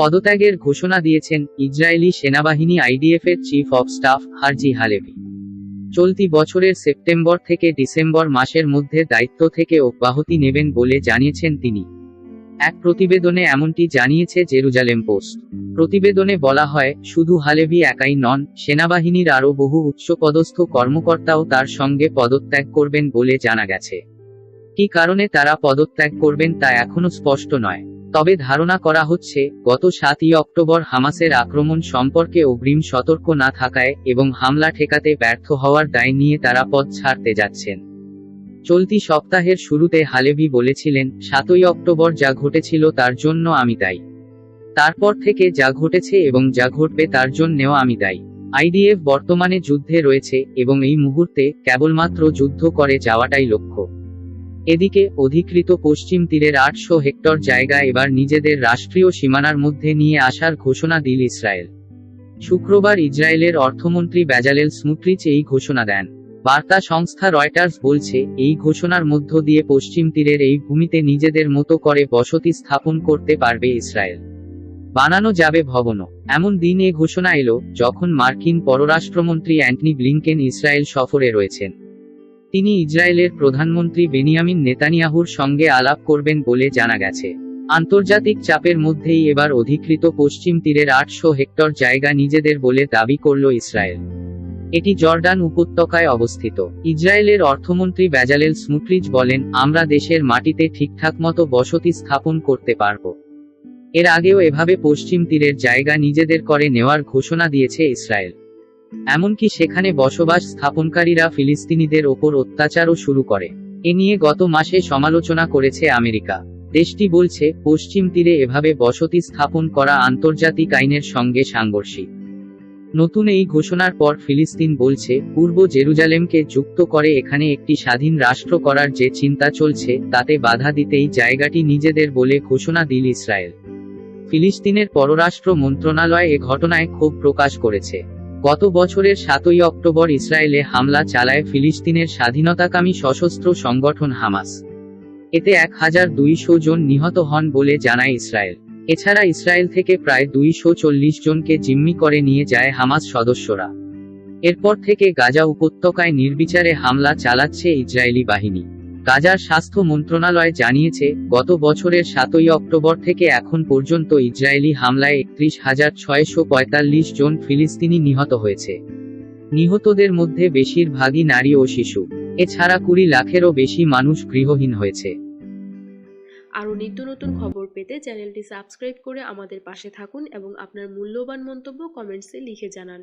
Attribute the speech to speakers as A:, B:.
A: পদত্যাগের ঘোষণা দিয়েছেন ইসরায়েলি সেনাবাহিনী আইডিএফ এর chief of staff Herzi Halevi চলতি বছরের সেপ্টেম্বর থেকে ডিসেম্বর মাসের মধ্যে দায়িত্ব থেকে অব্যাহতি নেবেন বলে জানিয়েছেন তিনি এক প্রতিবেদনে এমনটি জানিয়েছে জেরুজালেম পোস্ট প্রতিবেদনে বলা হয় শুধু হালেভি একাই নন সেনাবাহিনীর আরও বহু উচ্চপদস্থ কর্মকর্তাও তার সঙ্গে পদত্যাগ করবেন বলে জানা গেছে কি কারণে তারা পদত্যাগ করবেন তা এখনও স্পষ্ট নয় তবে ধারণা করা হচ্ছে গত সাতই অক্টোবর হামাসের আক্রমণ সম্পর্কে অগ্রিম সতর্ক না থাকায় এবং হামলা ঠেকাতে ব্যর্থ হওয়ার দায় নিয়ে তারা পথ ছাড়তে যাচ্ছেন চলতি সপ্তাহের শুরুতে হালেবি বলেছিলেন সাতই অক্টোবর যা ঘটেছিল তার জন্য আমি তাই তারপর থেকে যা ঘটেছে এবং যা ঘটবে তার জন্যেও আমি তাই আইডিএফ বর্তমানে যুদ্ধে রয়েছে এবং এই মুহূর্তে কেবলমাত্র যুদ্ধ করে যাওয়াটাই লক্ষ্য এদিকে অধিকৃত পশ্চিম তীরের আটশো হেক্টর জায়গা এবার নিজেদের রাষ্ট্রীয় সীমানার মধ্যে নিয়ে আসার ঘোষণা দিল ইসরায়েল শুক্রবার ইসরায়েলের অর্থমন্ত্রী বেজালেল স্মুট্রিচ এই ঘোষণা দেন বার্তা সংস্থা রয়টার্স বলছে এই ঘোষণার মধ্য দিয়ে পশ্চিম তীরের এই ভূমিতে নিজেদের মতো করে বসতি স্থাপন করতে পারবে ইসরায়েল বানানো যাবে ভবন এমন দিন এ ঘোষণা এলো যখন মার্কিন পররাষ্ট্রমন্ত্রী অ্যান্টনি ব্লিংকেন ইসরায়েল সফরে রয়েছেন তিনি ইসরায়েলের প্রধানমন্ত্রী বেনিয়ামিন নেতানিয়াহুর সঙ্গে আলাপ করবেন বলে জানা গেছে আন্তর্জাতিক চাপের মধ্যেই এবার অধিকৃত পশ্চিম তীরের আটশো হেক্টর জায়গা নিজেদের বলে দাবি করল ইসরায়েল এটি জর্ডান উপত্যকায় অবস্থিত ইসরায়েলের অর্থমন্ত্রী ব্যাজালেল স্মুট্রিজ বলেন আমরা দেশের মাটিতে ঠিকঠাক মতো বসতি স্থাপন করতে পারব এর আগেও এভাবে পশ্চিম তীরের জায়গা নিজেদের করে নেওয়ার ঘোষণা দিয়েছে ইসরায়েল এমনকি সেখানে বসবাস স্থাপনকারীরা ফিলিস্তিনিদের ওপর অত্যাচারও শুরু করে এ নিয়ে গত মাসে সমালোচনা করেছে আমেরিকা দেশটি বলছে পশ্চিম তীরে এভাবে বসতি স্থাপন করা আন্তর্জাতিক আইনের সঙ্গে সাংঘর্ষিক নতুন এই ঘোষণার পর ফিলিস্তিন বলছে পূর্ব জেরুজালেমকে যুক্ত করে এখানে একটি স্বাধীন রাষ্ট্র করার যে চিন্তা চলছে তাতে বাধা দিতেই জায়গাটি নিজেদের বলে ঘোষণা দিল ইসরায়েল ফিলিস্তিনের পররাষ্ট্র মন্ত্রণালয় এ ঘটনায় ক্ষোভ প্রকাশ করেছে গত বছরের সাতই অক্টোবর ইসরায়েলে হামলা চালায় ফিলিস্তিনের স্বাধীনতাকামী সশস্ত্র সংগঠন হামাস এতে এক হাজার দুইশো জন নিহত হন বলে জানায় ইসরায়েল এছাড়া ইসরায়েল থেকে প্রায় দুইশো চল্লিশ জনকে জিম্মি করে নিয়ে যায় হামাস সদস্যরা এরপর থেকে গাজা উপত্যকায় নির্বিচারে হামলা চালাচ্ছে ইসরায়েলি বাহিনী গাজার স্বাস্থ্য মন্ত্রণালয় জানিয়েছে গত বছরের সাতই অক্টোবর থেকে এখন পর্যন্ত ইসরায়েলি হামলায় একত্রিশ হাজার ছয়শো পঁয়তাল্লিশ জন ফিলিস্তিনি নিহত হয়েছে নিহতদের মধ্যে বেশিরভাগই নারী ও শিশু এছাড়া কুড়ি লাখেরও বেশি মানুষ গৃহহীন হয়েছে আরও নিত্য নতুন খবর পেতে চ্যানেলটি সাবস্ক্রাইব করে আমাদের পাশে থাকুন এবং আপনার মূল্যবান মন্তব্য কমেন্টসে লিখে জানান